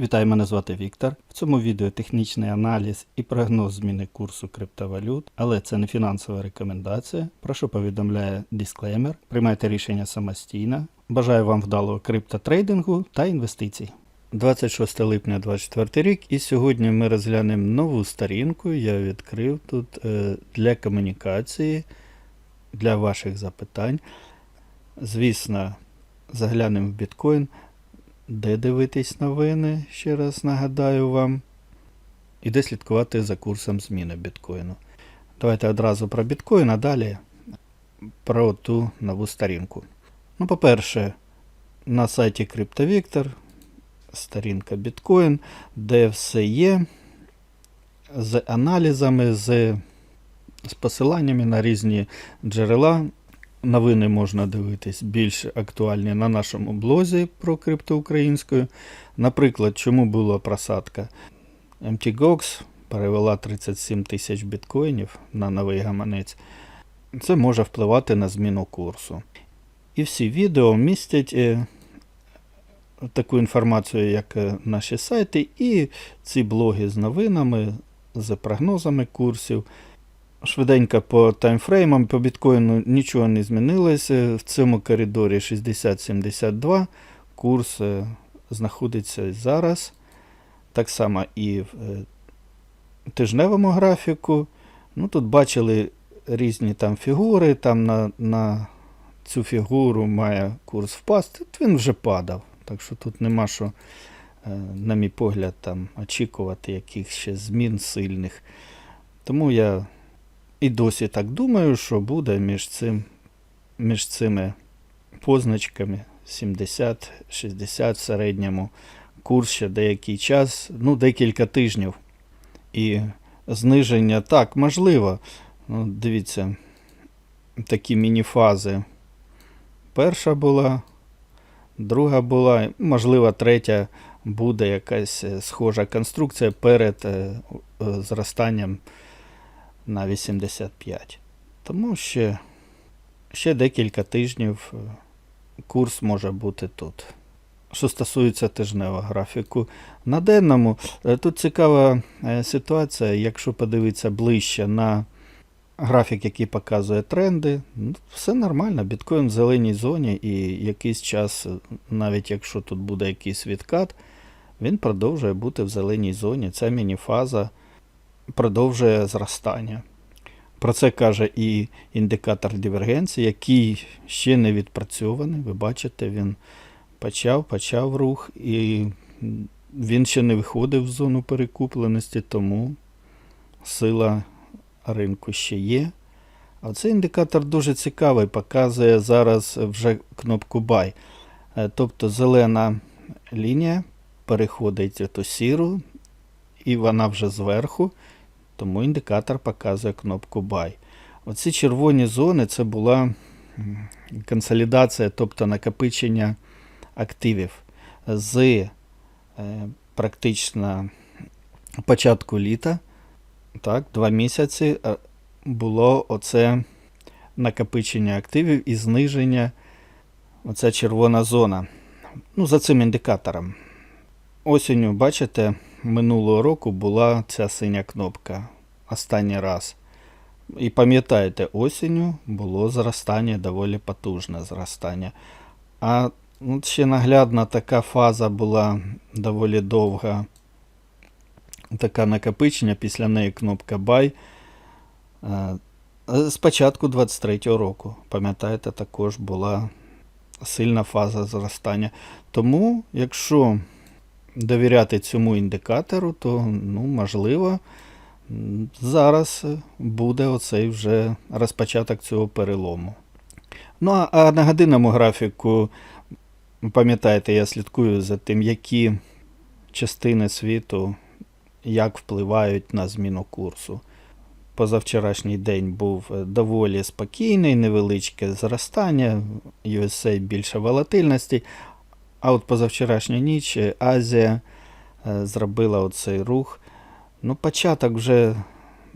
Вітаю, мене звати Віктор. В цьому відео технічний аналіз і прогноз зміни курсу криптовалют, але це не фінансова рекомендація. Прошу повідомляє дисклеймер. Приймайте рішення самостійно. Бажаю вам вдалого криптотрейдингу та інвестицій. 26 липня 2024 рік, і сьогодні ми розглянемо нову сторінку. Я відкрив тут е, для комунікації, для ваших запитань. Звісно, заглянемо в біткоін. Де дивитись новини, ще раз нагадаю вам. І де слідкувати за курсом зміни біткоїну. Давайте одразу про біткоін, а далі про ту нову сторінку. Ну, по-перше, на сайті CryptoVictor сторінка біткоін, де все є з аналізами, з, з посиланнями на різні джерела. Новини можна дивитись більш актуальні на нашому блозі про криптоукраїнською. Наприклад, чому була просадка? MTGOX перевела 37 тисяч біткоїнів на новий гаманець. Це може впливати на зміну курсу. І всі відео містять е, таку інформацію, як е, наші сайти, і ці блоги з новинами, з прогнозами курсів. Швиденько по таймфреймам, по біткоїну нічого не змінилося. В цьому коридорі 60-72 курс е, знаходиться зараз. Так само і в е, тижневому графіку. Ну, Тут бачили різні там фігури, там на, на цю фігуру має курс впасти. Він вже падав. Так що тут нема що, е, на мій погляд, там очікувати якихось ще змін сильних. Тому я і досі так думаю, що буде між цим, між цими позначками 70-60 в середньому курс ще деякий час, ну, декілька тижнів. І зниження так, можливо. Ну, дивіться, такі мініфази. Перша була, друга була, можливо, третя буде якась е, схожа конструкція перед е, е, зростанням на 85. Тому ще, ще декілька тижнів е, курс може бути тут. Що стосується тижневого графіку, на денному е, тут цікава е, ситуація, якщо подивитися ближче на графік, який показує тренди, ну, все нормально, біткоін в зеленій зоні, і якийсь час, навіть якщо тут буде якийсь відкат, він продовжує бути в зеленій зоні. Ця мініфаза продовжує зростання. Про це каже і індикатор дивергенції, який ще не відпрацьований. Ви бачите, він почав, почав рух, і він ще не виходив в зону перекупленості, тому сила ринку ще є. А цей індикатор дуже цікавий, показує зараз вже кнопку Buy. Е, Тобто зелена лінія переходить ту сіру, і вона вже зверху, тому індикатор показує кнопку Buy. Оці червоні зони це була консолідація, тобто накопичення активів з е, практично початку літа. Так, два місяці е, було оце накопичення активів і зниження, оця червона зона. Ну, за цим індикатором. Осінню, бачите, минулого року була ця синя кнопка. Останній раз. І пам'ятаєте, осінню було зростання, доволі потужне зростання. А ну, ще наглядна така фаза була доволі довга. Така накопичення, після неї кнопка Buy. Е, З початку 23-го року, пам'ятаєте, також була сильна фаза зростання. Тому, якщо довіряти цьому індикатору, то ну, можливо, зараз буде оцей вже розпочаток цього перелому. Ну, а- на годинному графіку, пам'ятаєте, я слідкую за тим, які частини світу як впливають на зміну курсу. Позавчорашній день був е, доволі спокійний, невеличке зростання, USA більше волатильності. А от позавчорашня ніч е, Азія е, зробила оцей рух. Ну, початок вже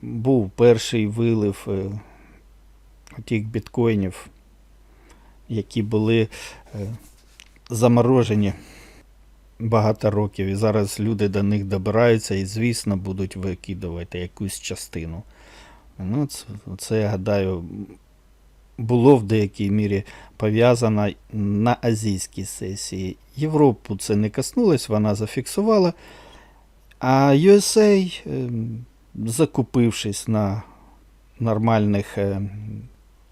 був перший вилив е, тих біткоїнів, які були заморожені багато років, і зараз люди до них добираються і, звісно, будуть викидувати якусь частину. Ну, це я гадаю, було в деякій мірі пов'язано на азійській сесії. Європу це не коснулось, вона зафіксувала. А USA, ем, закупившись на нормальних ем,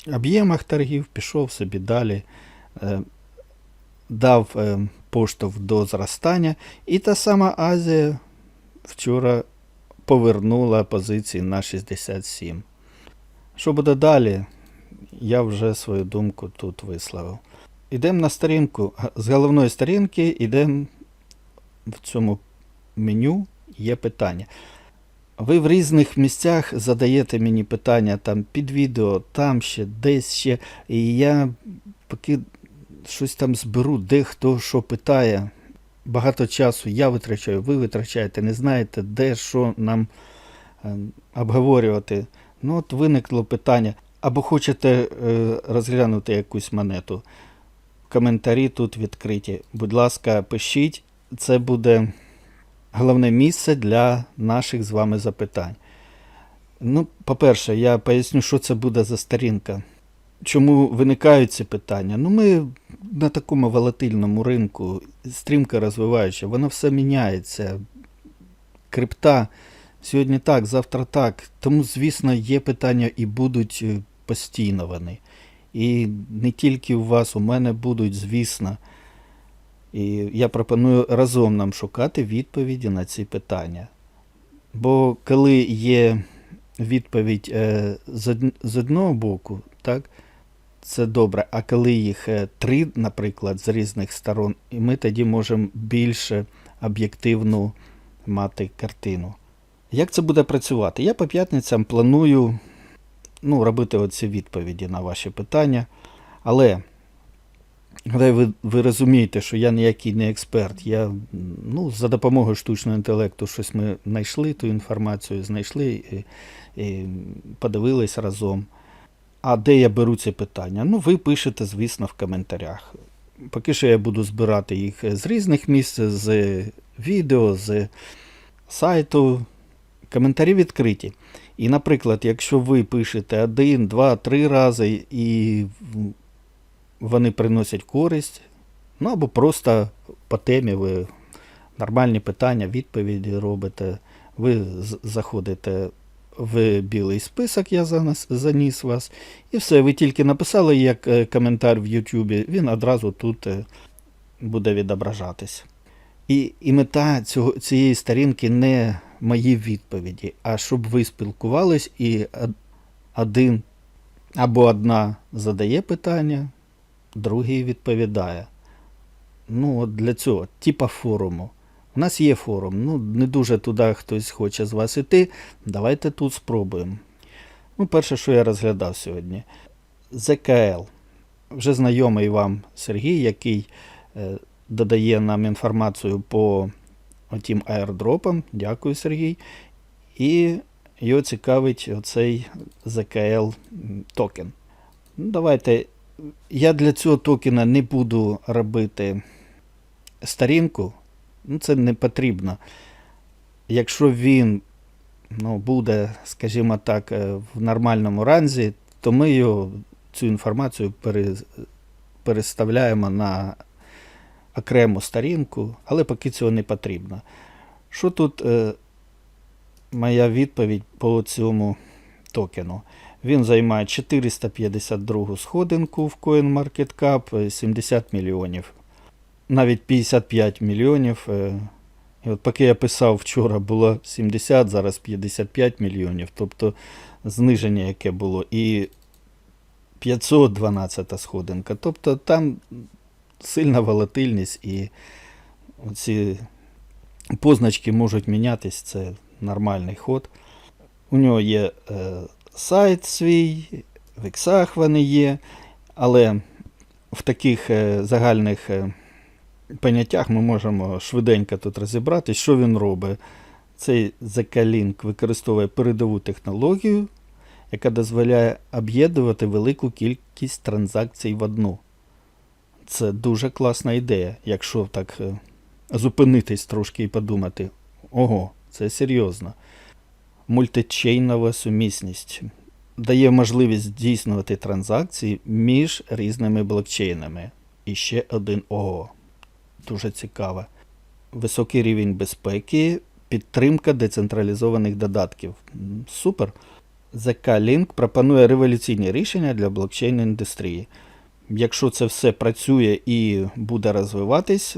об'ємах торгів, пішов собі далі, е, дав ем, поштовх до зростання. І та сама Азія вчора повернула позиції на 67. Що буде далі? Я вже свою думку тут висловив. Ідемо на сторінку. З головної сторінки йдемо в цьому меню є питання. Ви в різних місцях задаєте мені питання там під відео, там ще, десь ще. І я поки щось там зберу, де хто що питає. Багато часу я витрачаю, ви витрачаєте, не знаєте, де що нам е, обговорювати. Ну, от виникло питання. Або хочете е, розглянути якусь монету. Коментарі тут відкриті. Будь ласка, пишіть. Це буде головне місце для наших з вами запитань. Ну, по-перше, я поясню, що це буде за сторінка. Чому виникають ці питання? Ну, ми на такому волатильному ринку, стрімко розвиваючи, воно все міняється. Крипта сьогодні так, завтра так. Тому, звісно, є питання і будуть е, постійно вони. І не тільки у вас, у мене будуть, звісно. І я пропоную разом нам шукати відповіді на ці питання. Бо коли є відповідь е, з, од- з одного боку, так, це добре. А коли їх е, три, наприклад, з різних сторон, і ми тоді можемо більше об'єктивну мати картину. Як це буде працювати? Я по п'ятницям планую ну, робити оці відповіді на ваші питання. Але ви, ви розумієте, що я ніякий не експерт. Я ну, за допомогою штучного інтелекту щось ми знайшли ту інформацію, знайшли і, і подивились разом. А де я беру ці питання? Ну, ви пишете, звісно, в коментарях. Поки що я буду збирати їх з різних місць, з відео, з сайту. Коментарі відкриті. І, наприклад, якщо ви пишете один, два, три рази і вони приносять користь, ну або просто по темі ви нормальні питання, відповіді робите, ви заходите в білий список, я заніс вас, і все, ви тільки написали як е, коментар в Ютубі, він одразу тут е, буде відображатись. І, і мета цього, цієї сторінки не мої відповіді, а щоб ви спілкувались і один або одна задає питання, другий відповідає. Ну, от для цього, типа форуму. У нас є форум. Ну, не дуже туди хтось хоче з вас іти. Давайте тут спробуємо. Ну, перше, що я розглядав сьогодні. ЗКЛ. Вже знайомий вам Сергій, який е, додає нам інформацію по отім аердропам. Дякую, Сергій. І його цікавить оцей ЗКЛ-токен. Ну, давайте. Я для цього токена не буду робити сторінку. Ну, це не потрібно. Якщо він ну, буде, скажімо так, е, в нормальному ранзі, то ми його, цю інформацію переставляємо на окрему сторінку, але поки цього не потрібно. Що тут е, моя відповідь по цьому токену? Він займає 452 сходинку в CoinMarketCap, е, 70 мільйонів. Навіть 55 мільйонів. е, І от поки я писав вчора було 70, зараз 55 мільйонів. Тобто зниження, яке було, і 512 сходинка. Тобто там сильна волатильність і ці позначки можуть мінятись, це нормальний ход. У нього є е, сайт свій, в іксах вони є, але в таких е, загальних е, поняттях ми можемо швиденько тут розібрати, що він робить. Цей ZK-Link використовує передову технологію, яка дозволяє об'єднувати велику кількість транзакцій в одну. Це дуже класна ідея, якщо так е, зупинитись трошки і подумати: ого, це серйозно. Мультичейнова сумісність дає можливість здійснювати транзакції між різними блокчейнами. І ще один ого. Дуже цікаво. Високий рівень безпеки, підтримка децентралізованих додатків. Супер. ZK-Link пропонує революційні рішення для блокчейн індустрії. Якщо це все працює і буде розвиватись,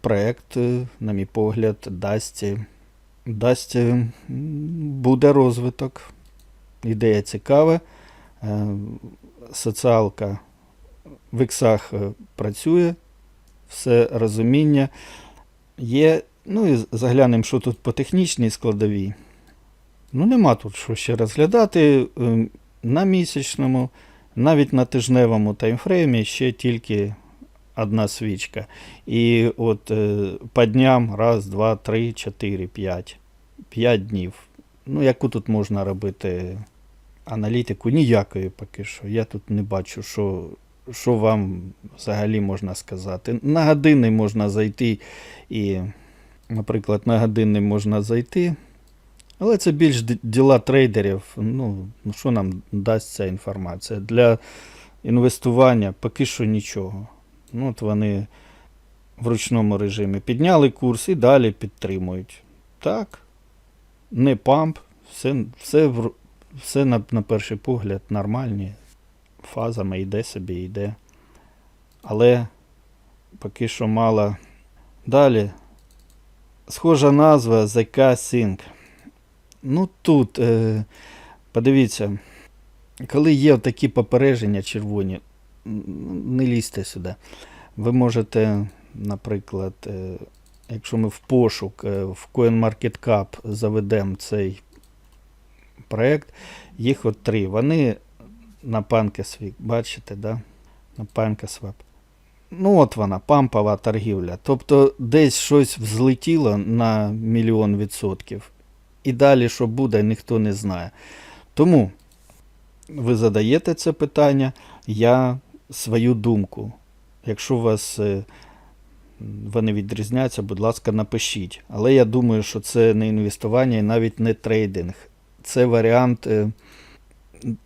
проект, е, на мій погляд, дасть, е, дасть е, буде розвиток. Ідея цікава. Соціалка в іксах працює, все розуміння є. Ну і заглянемо, що тут по технічній складовій. Ну, нема тут що ще розглядати. Ем, На місячному, навіть на тижневому таймфреймі ще тільки одна свічка. І от е, по дням раз, два, три, чотири, п'ять. П'ять днів. Ну, яку тут можна робити аналітику? Ніякої поки що. Я тут не бачу, що, що вам взагалі можна сказати. На години можна зайти і, наприклад, на години можна зайти. Але це більш діла трейдерів. Ну, що нам дасть ця інформація? Для інвестування поки що нічого. Ну, от вони в ручному режимі підняли курс і далі підтримують. Так, не памп, все, все, все на, на перший погляд нормальні. Фазами йде собі, йде. Але поки що мало. Далі. Схожа назва ZK Sync. Ну тут, е, подивіться, коли є такі попередження червоні, не лізьте сюди. Ви можете, наприклад, е, якщо ми в пошук е, в CoinMarketCap заведемо цей проект, їх от три. Вони на PancaSwap, бачите, да? на PancaSwap. Ну, от вона, пампова торгівля. Тобто десь щось взлетіло на мільйон відсотків. І далі, що буде, ніхто не знає. Тому ви задаєте це питання, я свою думку. Якщо у вас е, вони відрізняються, будь ласка, напишіть. Але я думаю, що це не інвестування і навіть не трейдинг. Це варіант е,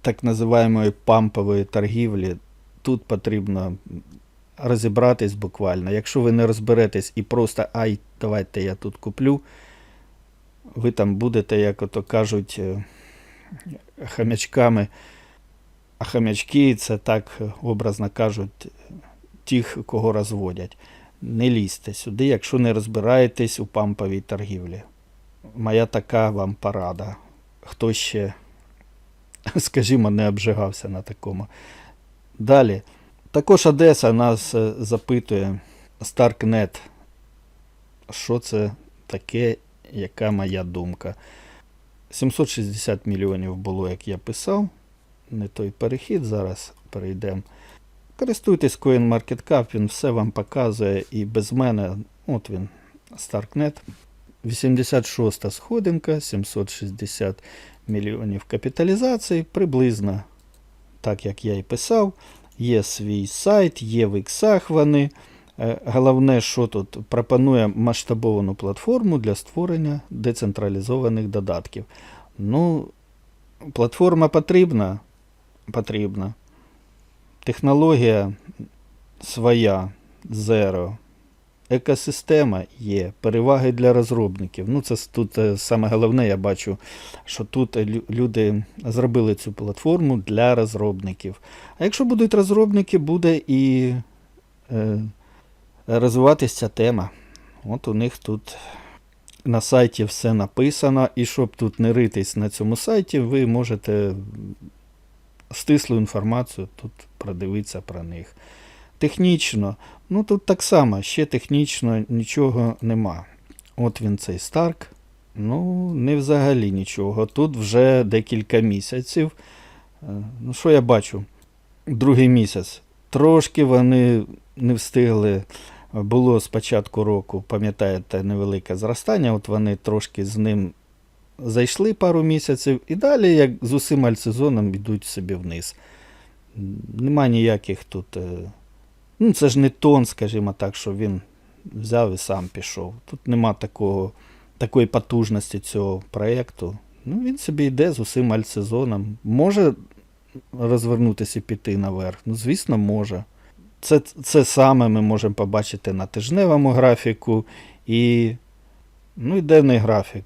так називаємої пампової торгівлі. Тут потрібно розібратись буквально. Якщо ви не розберетесь і просто ай, давайте я тут куплю, ви там будете, як ото кажуть, е, хам'ячками. А хам'ячки це так е, образно кажуть, тих, кого розводять. Не лізьте сюди, якщо не розбираєтесь у памповій торгівлі. Моя така вам порада. Хто ще, скажімо, не обжигався на такому. Далі. Також Одеса нас е, запитує Starknet. Що це таке, яка моя думка? 760 мільйонів було, як я писав. Не той перехід. Зараз перейдемо. Користуйтесь CoinMarketCap, він все вам показує і без мене. От він, Starknet. 86 сходинка, 760 мільйонів капіталізації, приблизно так, як я і писав. Є свій сайт, є в іксах вони. Е, Головне, що тут пропонує масштабовану платформу для створення децентралізованих додатків. Ну, платформа потрібна. Потрібна. Технологія своя, зеро. Екосистема є, переваги для розробників. Ну, це тут е, саме головне, я бачу, що тут е, люди зробили цю платформу для розробників. А якщо будуть розробники, буде і розвиватися ця тема. От у них тут на сайті все написано, і щоб тут не ритись на цьому сайті, ви можете стислу інформацію тут продивитися про них. Технічно, ну тут так само, ще технічно нічого нема. От він цей Старк. Ну, не взагалі нічого. Тут вже декілька місяців. Е, Ну, що я бачу? Другий місяць. Трошки вони не встигли. Було з початку року, пам'ятаєте, невелике зростання. От вони трошки з ним зайшли пару місяців, і далі, як з усім альтсезоном, йдуть собі вниз. Нема ніяких тут. е, Ну, це ж не тон, скажімо так, що він взяв і сам пішов. Тут нема такого, такої потужності цього проєкту. Ну, він собі йде з усім альтсезоном. Може розвернутися і піти наверх. Ну, звісно, може. Це, це саме ми можемо побачити на тижневому графіку і, ну, і денний графік.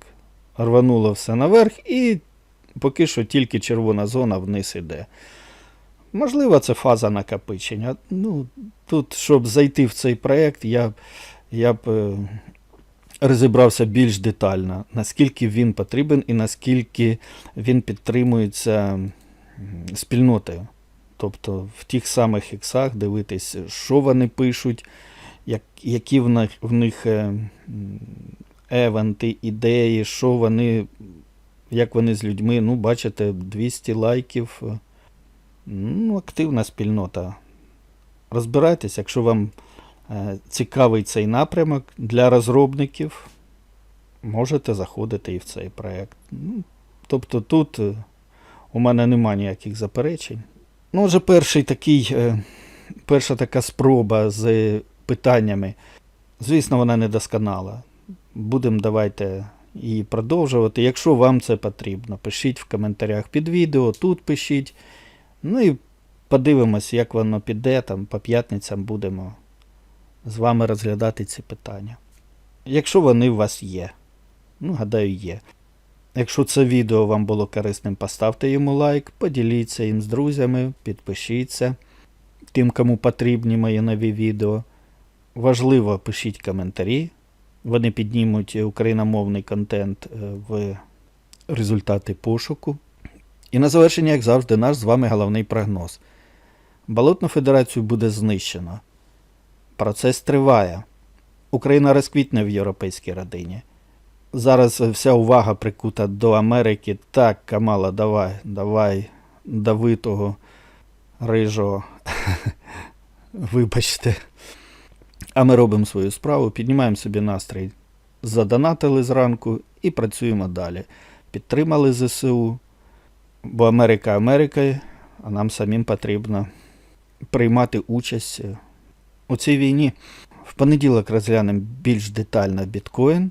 Рвануло все наверх, і поки що тільки червона зона вниз іде. Можливо, це фаза накопичення. Ну, тут, щоб зайти в цей проєкт, я, я б е, розібрався більш детально, наскільки він потрібен і наскільки він підтримується спільнотою. Тобто в тих самих іксах дивитись, що вони пишуть, як, які в них, в них е, евенти, ідеї, що вони, як вони з людьми. Ну, бачите, 200 лайків. Ну, активна спільнота. Розбирайтесь, якщо вам е, цікавий цей напрямок для розробників, можете заходити і в цей проєкт. Ну, тобто тут е, у мене нема ніяких заперечень. Ну, отже, перший такий, е, перша така спроба з питаннями. Звісно, вона недосконала. Будемо давайте її продовжувати. Якщо вам це потрібно, пишіть в коментарях під відео, тут пишіть. Ну і подивимось, як воно піде. Там по п'ятницям будемо з вами розглядати ці питання. Якщо вони у вас є. Ну, гадаю, є. Якщо це відео вам було корисним, поставте йому лайк, поділіться їм з друзями, підпишіться тим, кому потрібні мої нові відео. Важливо, пишіть коментарі. Вони піднімуть україномовний контент е, в результати пошуку. І на завершення, як завжди, наш з вами головний прогноз. Болотну федерацію буде знищено. Процес триває. Україна розквітне в європейській родині. Зараз вся увага прикута до Америки. Так, Камала, давай, давай, дави того рижого. Вибачте. А ми робимо свою справу, піднімаємо собі настрій. Задонатили зранку і працюємо далі. Підтримали ЗСУ. Бо Америка Америкою, а нам самим потрібно приймати участь у цій війні. В понеділок розглянемо більш детально біткоін.